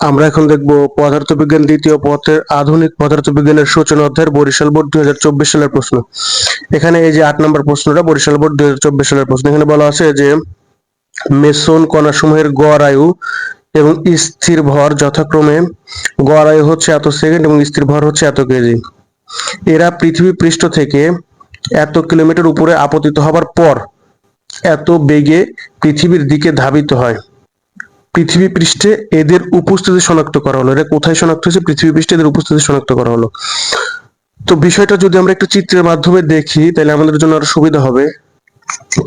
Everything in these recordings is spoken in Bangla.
আমরা এখন দেখব পদার্থবিজ্ঞান দ্বিতীয় পথের আধুনিক পদার্থবিজ্ঞানের সূচনা অধ্যায়ের বরিশাল বোর্ড দুই হাজার চব্বিশ সালের প্রশ্ন। এখানে এই যে আট নম্বর প্রশ্নটা, বরিশাল বোর্ড দু হাজার চব্বিশ সালের প্রশ্ন। এখানে বলা আছে যে, মেসন কণাসমূহের গড় আয়ু এবং স্থির ভর যথাক্রমে গড় আয়ু হচ্ছে এত সেকেন্ড এবং স্থির ভর হচ্ছে এত কেজি। এরা পৃথিবী পৃষ্ঠ থেকে এত কিলোমিটার উপরে আপতিত হবার পর এত বেগে পৃথিবীর দিকে ধাবিত হয়। পৃথিবী পৃষ্ঠে এদের উপস্থিতি শনাক্ত করা হলো। এটা কোথায় শনাক্ত হয়েছে? পৃথিবী পৃষ্ঠে এদের উপস্থিতি শনাক্ত করা হলো। তো বিষয়টা যদি আমরা একটু চিত্রের মাধ্যমে দেখি, তাহলে আমাদের জন্য আরও সুবিধা হবে।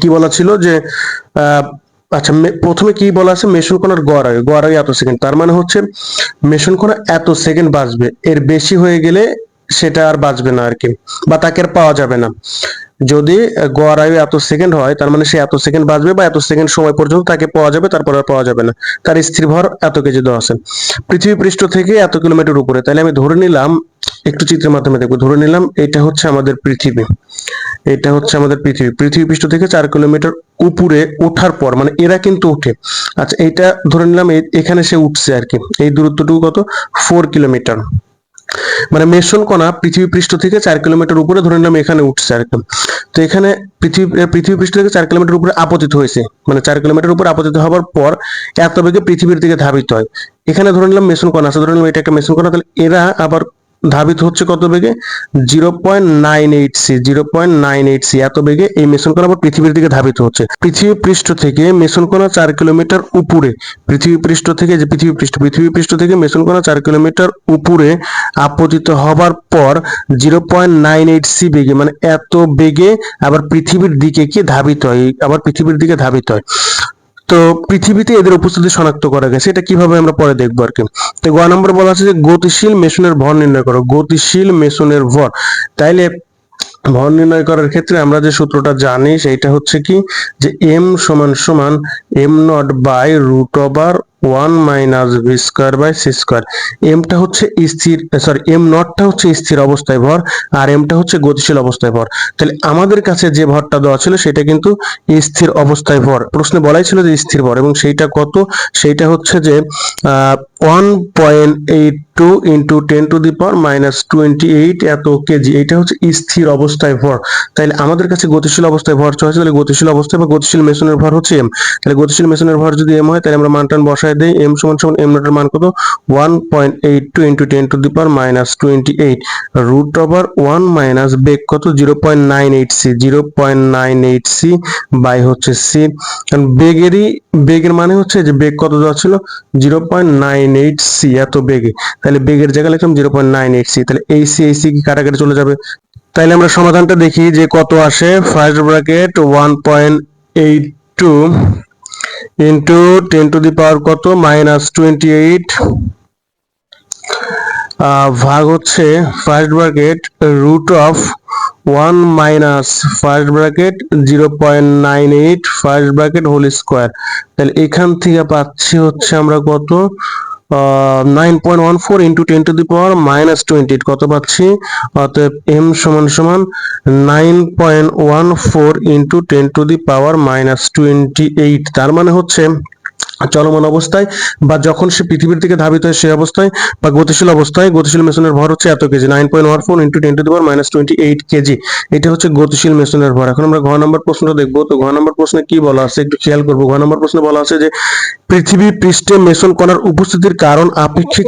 কি বলা ছিল যে আচ্ছা প্রথমে কি বলা আছে? মেশন কণার গড় আয়ু গড় আয়ু এত সেকেন্ড। তার মানে হচ্ছে, মেশন এত সেকেন্ড বাঁচবে এর বেশি হয়ে গেলে সেটা আর বাঁচবে না আর কি। বা তাকে আর পাওয়া যাবে না। যদি গড় আয়ু এত সেকেন্ড হয়, তার মানে সে এত সেকেন্ড বাঁচবে বা এত সেকেন্ড সময় পর্যন্ত তাকে পাওয়া যাবে, তারপর আর পাওয়া যাবে না। তার স্থির ভর এত কেজি দেওয়া আছে। পৃথিবী পৃষ্ঠ থেকে এত কিলোমিটার উপরে। তাহলে আমি ধরে নিলাম, একটু চিত্রের মাধ্যমে দেখব। ধরে নিলাম, এটা হচ্ছে আমাদের পৃথিবী। এটা হচ্ছে আমাদের পৃথিবী। পৃথিবী পৃষ্ঠ থেকে চার কিলোমিটার উপরে ওঠার পর মানে এরা কিন্তু উঠে আচ্ছা এইটা ধরে নিলাম এখানে সে উঠছে আর কি। এই দূরত্বটুকু কত? ফোর কিলোমিটার মানে মেশন কণা পৃথিবী পৃষ্ঠ থেকে চার কিলোমিটার উপরে, ধরে নিলাম এখানে উঠছে আর তো এখানে পৃথিবী পৃথিবী পৃষ্ঠ থেকে চার কিলোমিটার উপরে আপতিত হয়েছে। মানে চার কিলোমিটার উপরে আপতিত হওয়ার পর এত বেগে পৃথিবীর দিকে ধাবিত হয়। এখানে ধরে নিলাম মেশন কণা আছে, ধরে নিলাম এটা একটা মেশন কণা তাহলে এরা আবার ধাবিত হচ্ছে কত বেগে? Zero point nine eight C, zero point nine eight C. এত বেগে এই মেসন কণা পৃথিবীর দিকে ধাবিত হচ্ছে। পৃথিবী পৃষ্ঠ থেকে মেসন কণা চার কিলোমিটার উপরে পৃথিবী পৃষ্ঠ থেকে যে পৃথিবী পৃষ্ঠ পৃথিবী পৃষ্ঠ থেকে মেসন কণা চার কিলোমিটার উপরে আপতিত হবার পর zero point nine eight C বেগে মানে এত বেগে আবার পৃথিবীর দিকে কি ধাবিত হয়? আবার পৃথিবীর দিকে ধাবিত হয়। তো পৃথিবীতে এদের উপস্থিতি শনাক্ত করা গেছে। এটা কীভাবে আমরা পরে দেখব আর কি? তো গ নম্বর বলা আছে যে গতিশীল মেশনের ভর নির্ণয় করো। গতিশীল মেশনের ভর। তাইলে ভর নির্ণয় করার ক্ষেত্রে আমরা যে সূত্রটা জানি, সেইটা হচ্ছে কি? যে এম সমান সমান M nought by root over one minus V square by C square. এমটা হচ্ছে স্থির সরি এম নটটা হচ্ছে স্থির অবস্থায় ভর, আর এমটা হচ্ছে গতিশীল অবস্থায় ভর। তাহলে আমাদের কাছে যে ভরটা দেওয়া ছিল সেটা কিন্তু স্থির অবস্থায় ভর। প্রশ্নে বলাই ছিল যে স্থির ভর, এবং সেইটা কত? সেইটা হচ্ছে যে one point eight two into ten to the power minus twenty eight এত কেজি এটা হচ্ছে স্থির অবস্থায় ভর। তাহলে আমাদের কাছে গতিশীল অবস্থায় ভর হয়েছে, তাহলে গতিশীল অবস্থায় বা গতিশীল মেশিনের ভর হচ্ছে এম তাহলে গতিশীল মেশিনের ভর যদি এম হয়, তাহলে আমরা মানটান বসায় দেই এম সমান সমান এম নটের মান কত? One point eight two into ten to the power minus twenty eight root over one minus বেগ কত? Zero point nine eight C zero point nine eight C by হচ্ছে সি কারণ বেগেরই, বেগের মানে হচ্ছে যে বেগ কত দেওয়া ছিল zero point nine eight C এত বেগে তাহলে বেগের জায়গায় লিখলাম zero point nine eight C তাহলে এই সি এই সি কি কাটাকাটি চলে যাবে? তাহলে আমরা সমাধানটা দেখি যে কত আসে। First bracket one point eight two into ten to the power কত? মাইনাস টোয়েন্টি এইট ভাগ হচ্ছে first bracket root of one minus first bracket zero point nine eight first bracket whole square তাহলে এখান থেকে পাচ্ছি হচ্ছে আমরা কত? Nine point one four into ten to the power minus twenty কত পাচ্ছি? অতএব এম সমান সমান nine point one four into ten to the power minus twenty eight তার মানে হচ্ছে চলমান অবস্থায় বা যখন সে পৃথিবীর দিকে ধাবিত হয় সেই অবস্থায় বা গতিশীল অবস্থায় গতিশীল মেশিনের ভর হচ্ছে এত K G. Nine point one four into ten to the minus twenty eight K G. এটা হচ্ছে গতিশীল মেশিনের ভর। এখন আমরা ঘ নম্বর প্রশ্নটা দেখব। তো ঘ নম্বর প্রশ্নে কি বলা আছে একটু খেয়াল করব। ঘ নম্বর প্রশ্নে বলা আছে যে, পৃথিবী পৃষ্ঠে মেশন কণার উপস্থিতির কারণ আপেক্ষিক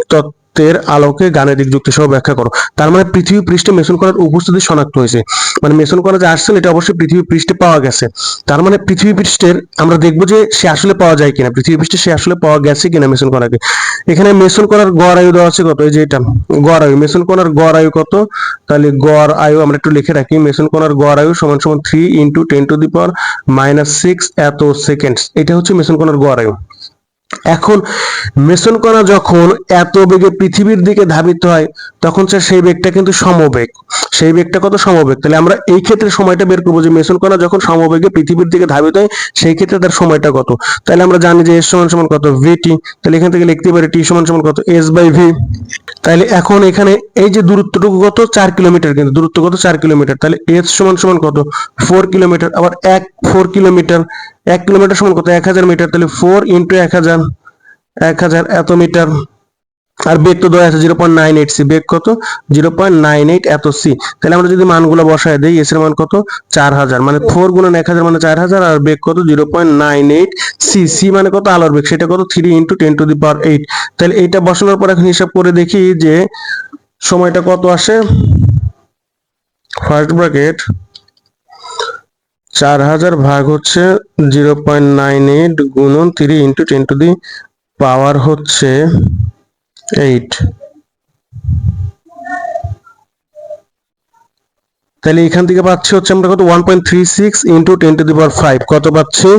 তত্ত্বের আলোকে গাণিতিক যুক্তি সহ ব্যাখ্যা করো। তার মানে পৃথিবী পৃষ্ঠে মেশন করার উপস্থিতি শনাক্ত হয়েছে। মানে মেশন কণা যে আসছে এটা অবশ্যই পৃথিবী পৃষ্ঠে পাওয়া গেছে। তার মানে পৃথিবী পৃষ্ঠের আমরা দেখব যে সে আসলে পাওয়া যায় কিনা, পৃথিবী পৃষ্ঠে সে আসলে পাওয়া গেছে কিনা মেশন কণাকে এখানে মেশন করার গড় আয়ু দেওয়া আছে কত? এই যে এটা, গড় আয়ু। মেশন কণার গড় আয়ু কত? তাহলে গড় আয়ু আমরা একটু লিখে রাখি। মেশন কণার গড় আয়ু সমান সমান three into ten to the power minus six এত সেকেন্ডস এটা হচ্ছে মেশন কণার গড় আয়ু। এখন মেসন কণা যখন এত বেগে পৃথিবীর দিকে ধাবিত হয়, তখন স্যার সেই বেগটা কিন্তু সমবেগ। সেই বেগটা কত সমবেগ? তাহলে আমরা এই ক্ষেত্রে সময়টা বের করব যে মেসন কণা যখন সমবেগে পৃথিবীর দিকে ধাবিত হয়, সেই ক্ষেত্রে তার সময়টা কত? তাহলে আমরা জানি যে এস সমান সমান কত? ভিটি তাহলে এখান থেকে লিখতে পারি টি সমান সমান কত? S by V. তাহলে এখন এখানে এই যে দূরত্বটুকু কত? চার কিলোমিটার কিন্তু, দূরত্ব কত? চার কিলোমিটার। তাহলে এস সমান সমান কত? Four kilometre. আবার এক ফোর কিলোমিটার। এক কিলোমিটার সমান কত? এক হাজার মিটার, তাহলে ফোর ইন্টু এক হাজার এক হাজার এত মিটার। আর বেগ তো দেওয়া আছে zero point nine eight C বেগ কত? জিরো পয়েন্ট নাইন এইট এত সি তাহলে আমরা যদি মানগুলো বসায় দিই এস এর মান কত? চার হাজার। মানে ফোর গুণন এক হাজার মানে চার হাজার, আর বেগ কত? Zero point nine eight C C মানে কত? আলোর বেগ। সেটা কত? Three into ten to the power eight তাহলে এইটা বসানোর পর এখন হিসাব করে দেখি যে সময়টা কত আসে? ফার্স্ট ব্র্যাকেট চার হাজার ভাগ হচ্ছে জিরো পয়েন্ট নাইন এইট গুণন three into ten to the power হচ্ছে এইট। তাহলে এখান থেকে পাচ্ছি হচ্ছে আমরা কত? One point three six into ten to the power five. কত পাচ্ছি?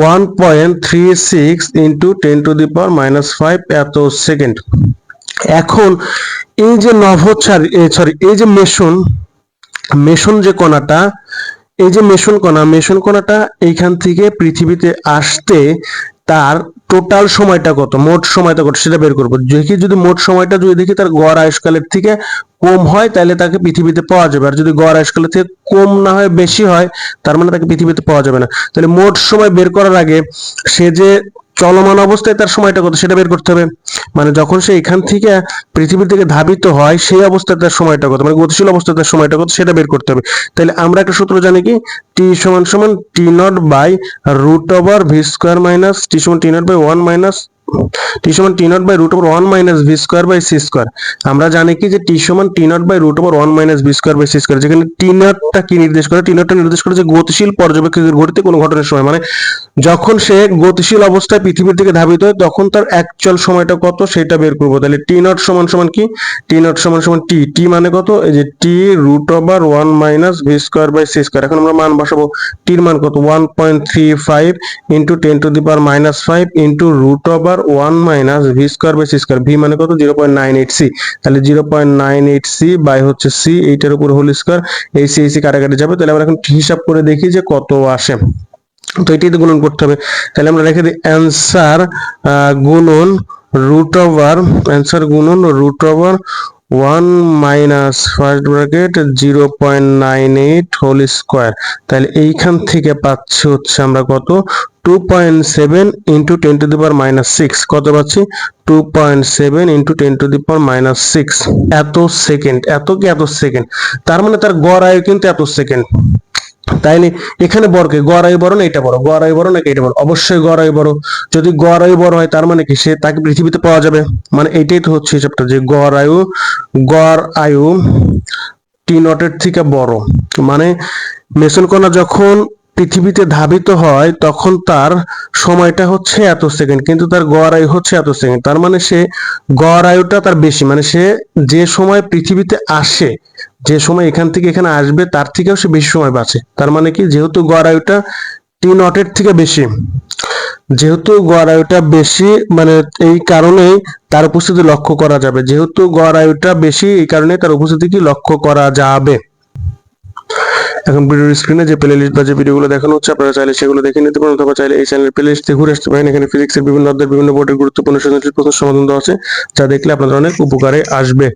One point three six into ten to the power minus five এত সেকেন্ড। এখন এই যে নভোচ্ছার সরি, এই যে মেশন মেশন যে কণাটা এই যে মেশন কণা, মেশন কণাটা এইখান থেকে পৃথিবীতে আসতে তার টোটাল সময়টা কত? মোট সময়টা কত? সেটা বের করব। দেখি যদি মোট সময়টা যদি দেখি, তার গড় আয়ুষ্কালের থেকে কম হয়, তাহলে তাকে পৃথিবীতে পাওয়া যাবে। আর যদি গড় আয়ুষ্কালের থেকে কম না হয়, বেশি হয়, তার মানে তাকে পৃথিবীতে পাওয়া যাবে না। তাহলে মোট সময় বের করার আগে সে যে চলমান অবস্থায় তার সময়টা কত, সেটা বের করতে হবে। মানে যখন সে এখান থেকে পৃথিবীর দিকে ধাবিত হয়, সেই অবস্থায় তার সময়টা কত মানে গতিশীল অবস্থায় তার সময়টা কত, সেটা বের করতে হবে। তাহলে আমরা একটা সূত্র জানি কি? টি সমান সমান t naught by root over v square minus t সমান t naught by one minus t সমান t naught by root over one minus v square by c square আমরা জানি কি যে টি সমান t naught by root over one minus v square by c square যেখানে টি নটটা কি নির্দেশ করে? টি নটটা নির্দেশ করে যে গতিশীল পর্যবেক্ষকের ঘটিতে কোনো ঘটনার সময় মানে যখন সে গতিশীল অবস্থায় পৃথিবীর দিকে ধাবিত হয়, তখন তার অ্যাকচুয়াল সময়টা কত? সেটা বের করব। তাহলে টি নট সমান সমান কি? টি নট সমান সমান টি টি মানে কত? এই যে t root over one minus v square by c square এখন আমরা মান বসাবো। টির মান কত? One point three five into ten to the power minus five into root over one minus v square by c square v মানে কত? Zero point nine eight c তাহলে zero point nine eight c by হচ্ছে সি এইটার উপর হোল স্কোয়ার এই সি এই সি কাটাকাটি যাবে। তাহলে আমরা এখন হিসাব করে দেখি যে কত আসে। তো এটাই তো গুণন করতে হবে। তাহলে আমরা রেখে দিই অ্যান্সার গুণন রুট ওভার অ্যান্সার গুণন root over one minus first bracket zero point nine eight whole square. তাহলে এইখান থেকে পাচ্ছি হচ্ছে আমরা কত? Two point seven into ten to the power minus six. কত পাচ্ছি? Two point seven into ten to the power minus six. এত সেকেন্ড। এত কি এত সেকেন্ড? তার মানে তার গড় আয়ু কিন্তু এত সেকেন্ড। তাইলে এখানে বরকে গড়াই বড় না এটা বড়? গড়াই বড় নাকি এটা বড়? অবশ্যই গড়াই বড়। যদি গড়াই বড় হয়, তার মানে কি? সে তাকে পৃথিবীতে পাওয়া যাবে। মানে এটাই তো হচ্ছে হিসাবটা যে গড় আয়ু গড় আয়ু টি নটের থেকে বড়। মানে মেসন কণা যখন পৃথিবীতে ধাবিত হয়, তখন তার সময়টা হচ্ছে এত সেকেন্ড, কিন্তু তার গড় আয়ু হচ্ছে এত সেকেন্ড। তার মানে সে গড় আয়ুটা তার বেশি মানে সে যে সময় পৃথিবীতে আসে, যে সময় এখান থেকে এখানে আসবে, তার থেকেও সে বেশি সময় বাঁচে। তার মানে কি? যেহেতু গড় আয়ুটা টি নটের থেকে বেশি, যেহেতু গড় আয়ুটা বেশি মানে এই কারণেই তার উপস্থিতি লক্ষ্য করা যাবে। যেহেতু গড় আয়ুটা বেশি, এই কারণে তার উপস্থিতি কি? লক্ষ্য করা যাবে। এখন ভিডিওর স্ক্রিনে যে প্লে লিস্ট বা যে ভিডিওগুলো দেখানো হচ্ছে, আপনারা চাইলে সেগুলো দেখে নিতে পারেন অথবা চাইলে এই চ্যানেলের প্লে লিস্টে ঘুরে আসতে পারেন। এখানে ফিজিক্সের বিভিন্ন অধ্যায়ের বিভিন্ন বোর্ডের গুরুত্বপূর্ণ সমাধান দেওয়া আছে, যা দেখলে আপনাদের অনেক উপকারে আসবে।